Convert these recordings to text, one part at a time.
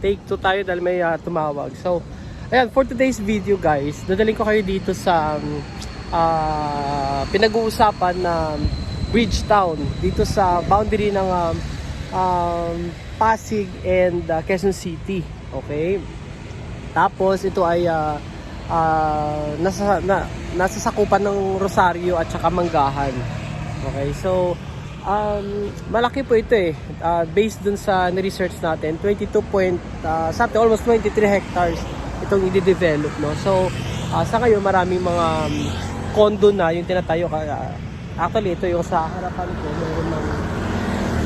Take 2 tayo dahil may ah, tumawag. So, ayan, for today's video guys, dadaling ko kayo dito sa um, ah, pinag-uusapan na Bridgetown dito sa boundary ng um, um, Pasig and ah, Quezon City. Okay? Tapos ito ay ah, ah, nasa na, nasa sakupan ng Rosario at saka Manggahan. Okay, so um, malaki po ito eh. Ah, based dun sa ni-research natin, 22 point, ah, something, almost 23 hectares itong i-develop. No? So, ah, sa ngayon maraming mga um, condo na yung tinatayo. Kaya, actually, ito yung sa harapan ko, meron ng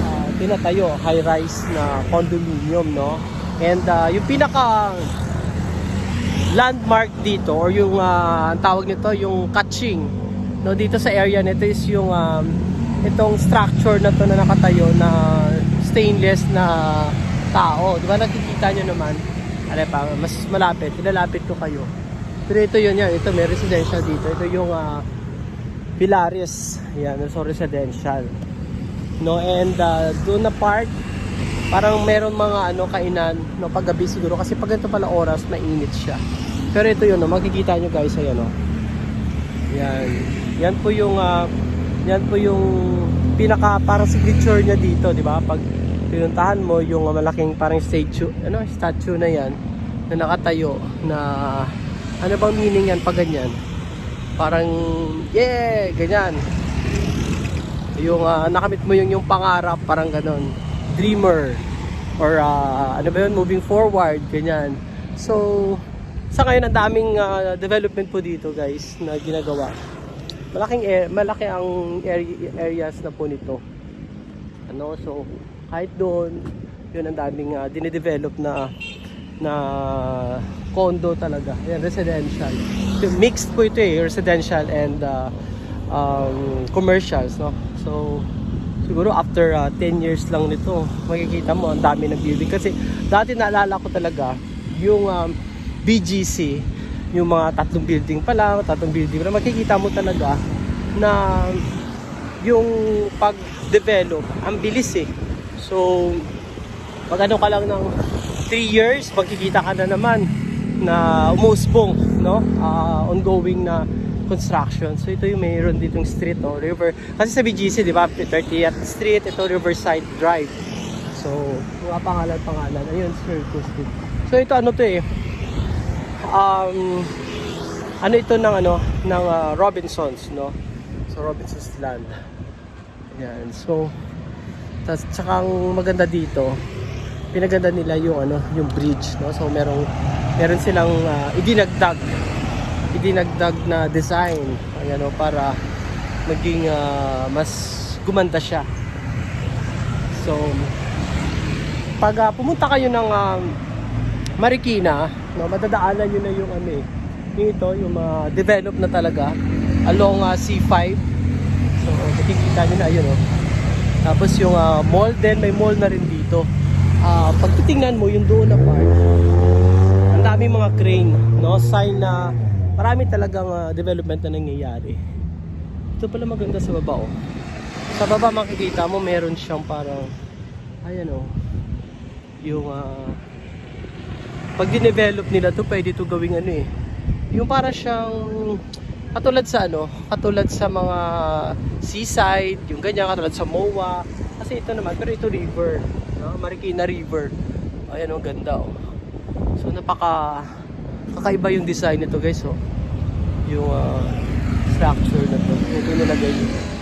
ah, tinatayo, high-rise na condominium. No? And ah, yung pinaka landmark dito or yung ah, ang tawag nito yung catching no dito sa area nito is yung um, itong structure na to na nakatayo na stainless na tao. Di ba nakikita nyo naman? Ano pa mas malapit ilalapit ko kayo. Pero ito yun yan ito may residential dito. Ito yung uh, Pilares. Yan so residential. No and uh, doon na part parang meron mga ano kainan no paggabi siguro. Kasi pag ito pala oras mainit siya. Pero ito yun no makikita nyo guys ayan no. Yan. Yan po yung ah, yan po yung pinaka parang signature niya dito di ba? Pag pinuntahan mo yung malaking parang statue ano statue na yan na nakatayo na ano bang meaning yan pag ganyan? Parang yeah ganyan. Yung ah, nakamit mo yung yung pangarap parang ganon. Dreamer. Or ah, ano ba yun? Moving forward ganyan. So sa ngayon ang daming ah, development po dito guys na ginagawa malaking a- malaki ang area, areas na po nito. Ano so kahit doon yun ang daming uh, dinedevelop na na condo talaga. Yan residential. So, mixed po ito eh residential and uh, um, commercials no? So siguro after uh, 10 years lang nito makikita mo ang dami ng building. Kasi dati naalala ko talaga yung um, BGC yung mga tatlong building pa lang tatlong building pa lang makikita mo talaga na yung pag-develop ang bilis eh. So pag ano ka lang ng 3 years magkikita ka na naman na umusbong no? Ah, ongoing na construction. So ito yung mayroon ditong street no? River. Kasi sa BGC di ba 30th street ito Riverside Drive. So mga pangalan pangalan. Ayun circus din so ito ano to eh. Um ano ito ng ano ng ah, Robinsons no so Robinsons Land. Yan so tas tsaka ang maganda dito pinaganda nila yung ano yung bridge no? So merong meron silang ah, idinagdag idinagdag na design ayan o para maging ah, mas gumanda siya. So pag ah, pumunta kayo ng um, Marikina no, madadaanan nyo na yung ano eh yung ito yung mga develop na talaga along ah, C5 so makikita nyo na ayun oh. Tapos yung ah, mall din may mall na rin dito. Ah, pag titingnan mo yung doon na part ang dami mga crane no? Sign na marami talagang ah, development na nangyayari. Ito pala maganda sa baba oh. Sa baba makikita mo meron siyang parang ayan oh. Yung ah, pag dinevelop nila to pwede to gawing ano eh. Yung para siyang katulad sa ano katulad sa mga seaside yung ganyan katulad sa MOA kasi ito naman pero ito river no? Marikina River ayan oh ganda oh so napaka kakaiba yung design nito guys oh yung ah, structure na to ito nilagay yun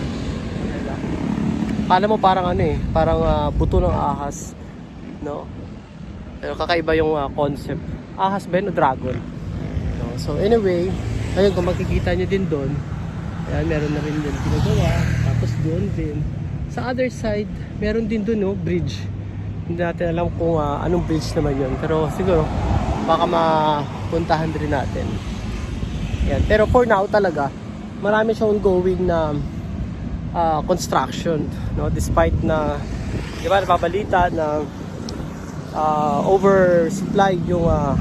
Kala mo parang ano eh, parang ah, buto ng ahas, no? Pero kakaiba yung ah, concept. Ahas ba yun o dragon? No? So anyway, ayun kung makikita nyo din doon, ayan, meron na rin din ginagawa. Tapos doon din. Sa other side, meron din doon, no, bridge. Hindi natin alam kung ah, anong bridge naman yun. Pero siguro, baka mapuntahan din natin. Yan. Pero for now talaga, marami siyang ongoing na ah, construction no despite na di ba nababalita na uh, oversupply yung ah,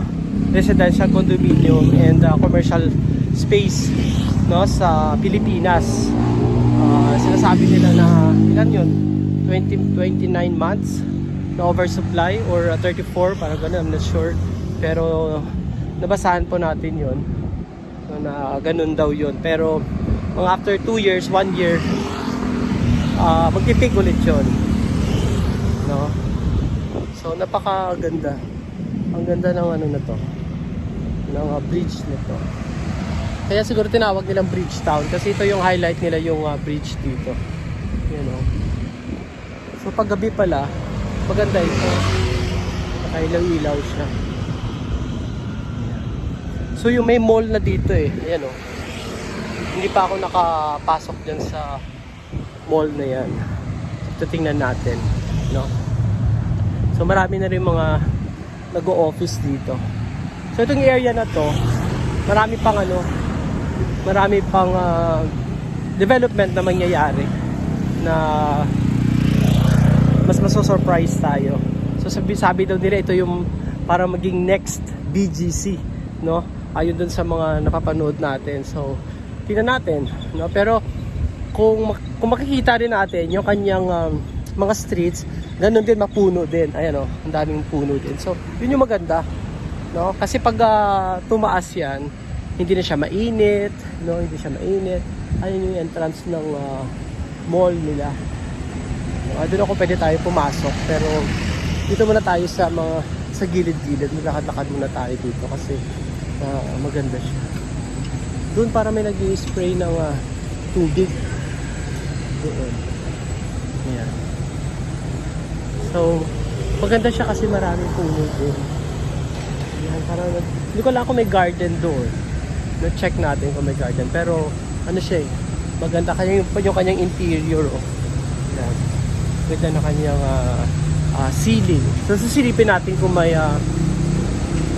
residential condominium and ah, commercial space no sa Pilipinas Ah, sinasabi nila na ilan yun 20 29 months na oversupply or uh, 34, parang ganun, I'm not sure. Pero nabasahan po natin yon so, na ganun daw yun. Pero mga after 2 years, 1 year, uh, magpipig ulit yun. No? So napakaganda. Ang ganda ng ano na to. Ng uh, bridge na to. Kaya siguro tinawag nilang Bridge Town kasi ito yung highlight nila yung uh, bridge dito. You know. So pag gabi pala, maganda ito. Nakailaw-ilaw siya. So yung may mall na dito eh. Ayan oh. Hindi pa ako nakapasok dyan sa mall na yan. Ito tingnan natin. No? So marami na rin mga nag-o-office dito. So itong area na to, marami pang ano, marami pang ah, development na mangyayari na mas maso-surprise tayo. So sabi, sabi daw nila ito yung para maging next BGC, no? Ayun dun sa mga napapanood natin. So tingnan natin, no? Pero kung kung makikita rin natin yung kanyang um, mga streets, ganun din mapuno din. Ayan oh, ang daming puno din. So, yun yung maganda, no? Kasi pag ah, tumaas 'yan, hindi na siya mainit, no? Hindi siya mainit. Ayun yung entrance ng ah, mall nila. No, doon ako pwede tayo pumasok, pero dito muna tayo sa mga sa gilid-gilid. Maglakad-lakad muna tayo dito kasi ah, maganda siya. Doon para may nag spray ng ah, tubig. Doon. Ayan. So, maganda siya kasi maraming puno din. Ayan, parang, hindi ko alam kung may garden doon. Na-check natin kung may garden. Pero, ano siya eh, maganda kanya yung, yung kanyang interior. Oh. Ayan. Ganda na kanyang ah, ah, ceiling. So, susilipin natin kung may ah,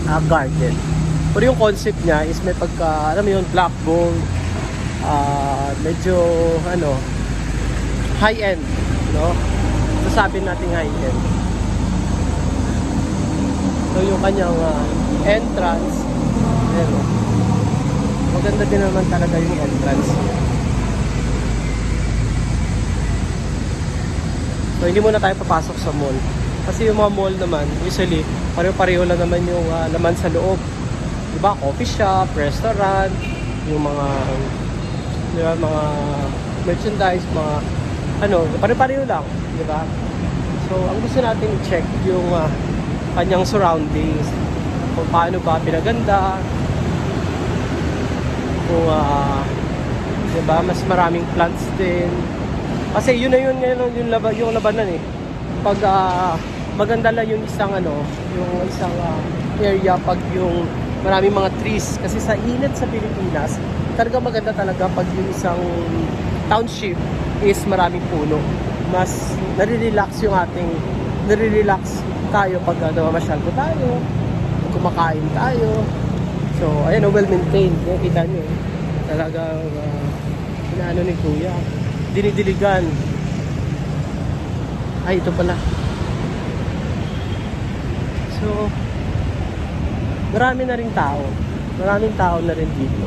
ah, garden. Pero yung concept niya is may pagka, alam mo yun, black gold, ah, medyo, ano, high-end, no? Sasabi natin high-end. So, yung kanyang ah, entrance, ayan, oh. Maganda din naman talaga yung entrance. So, hindi muna tayo papasok sa mall. Kasi yung mga mall naman, usually, pareho-pareho lang naman yung ah, laman sa loob. Diba? Coffee shop, restaurant, yung mga, di ba, mga merchandise, mga, ano, pare-pareho lang. Di ba? So, ang gusto natin i-check yung ah, kanyang surroundings. Kung paano ba pinaganda. Ah, di ba, mas maraming plants din. Kasi yun na yun ngayon yung, laba, yung labanan eh. Pag ah, maganda lang yung isang ano, yung isang ah, area pag yung maraming mga trees. Kasi sa init sa Pilipinas, talaga maganda talaga pag yung isang township is maraming puno. Mas nare-relax yung ating nare-relax tayo pag uh, namamasyal ko tayo, kumakain tayo. So, ayan, oh, well-maintained. Yan, kita nyo. eh. Talagang uh, inaano ni Kuya. Dinidiligan. Ay, ito pala. So, marami na rin tao. Maraming tao na rin dito.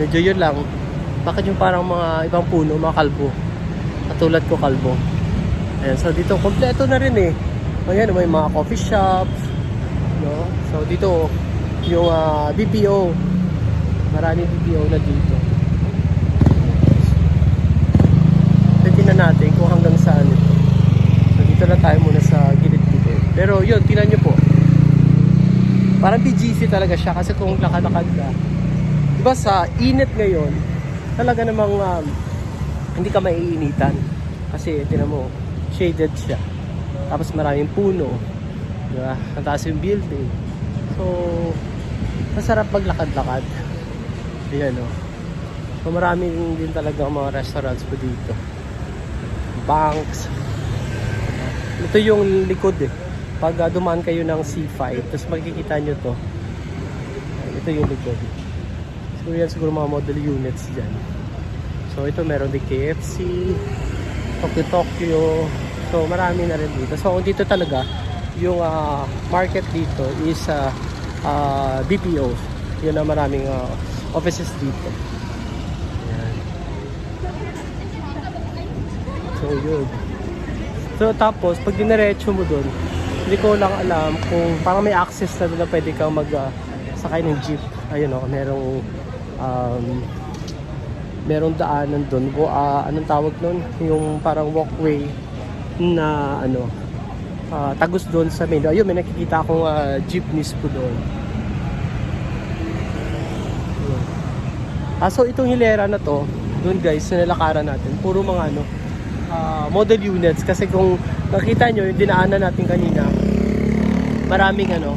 Medyo yun lang. Bakit yung parang mga ibang puno, mga kalbo. Katulad ko kalbo. Ayan, so dito kompleto na rin eh. Ayan, may mga coffee shops. No? So dito, yung ah, BPO. Maraming BPO na dito. So, tingnan natin kung hanggang saan ito. So dito na tayo muna sa gilid-gilid. Pero yun, tingnan nyo po. Parang BGC talaga siya kasi kung lakad-lakad ka. Diba sa init ngayon, talaga namang um, hindi ka maiinitan. Kasi tinan mo, shaded siya. Tapos maraming puno. Diba? Ang taas yung building. So, masarap maglakad-lakad. Ayan o. So maraming din talaga mga restaurants po dito. Banks. Ito yung likod eh. Pag uh, dumaan kayo ng C5, tapos makikita nyo to. Ito yung likod. Siguro yan siguro mga model units dyan. So ito meron din KFC, Tokyo Tokyo. So marami na rin dito. So kung dito talaga, yung ah, market dito is uh, BPO. Yun ang maraming ah, offices dito. So yun. So tapos, pag diniretso mo doon, hindi ko lang alam kung parang may access na doon na pwede kang mag ah, sakay ng jeep. Ayun o, merong um, merong daanan doon. Ah, anong tawag doon? Yung parang walkway na ano, ah, tagos doon sa main. Ayun, may nakikita akong ah, jeepneys po doon. Ah, so itong hilera na to, doon guys, na nalakaran natin, puro mga ano, ah, model units. Kasi kung nakita nyo, yung dinaanan natin kanina, maraming ano,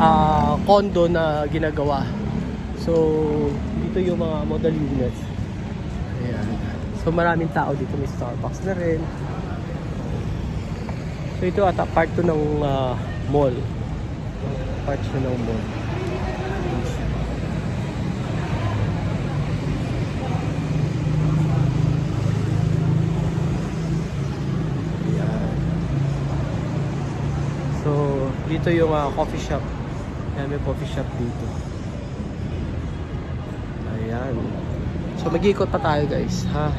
ah, condo na ginagawa. So, dito yung mga model units. Ayan. So, maraming tao dito. May Starbucks na rin. So, ito ata part to ng ah, mall. Part siya ng mall. So, dito yung ah, coffee shop. Ayan, may coffee shop dito. Ayan. So, mag-iikot pa tayo guys, ha?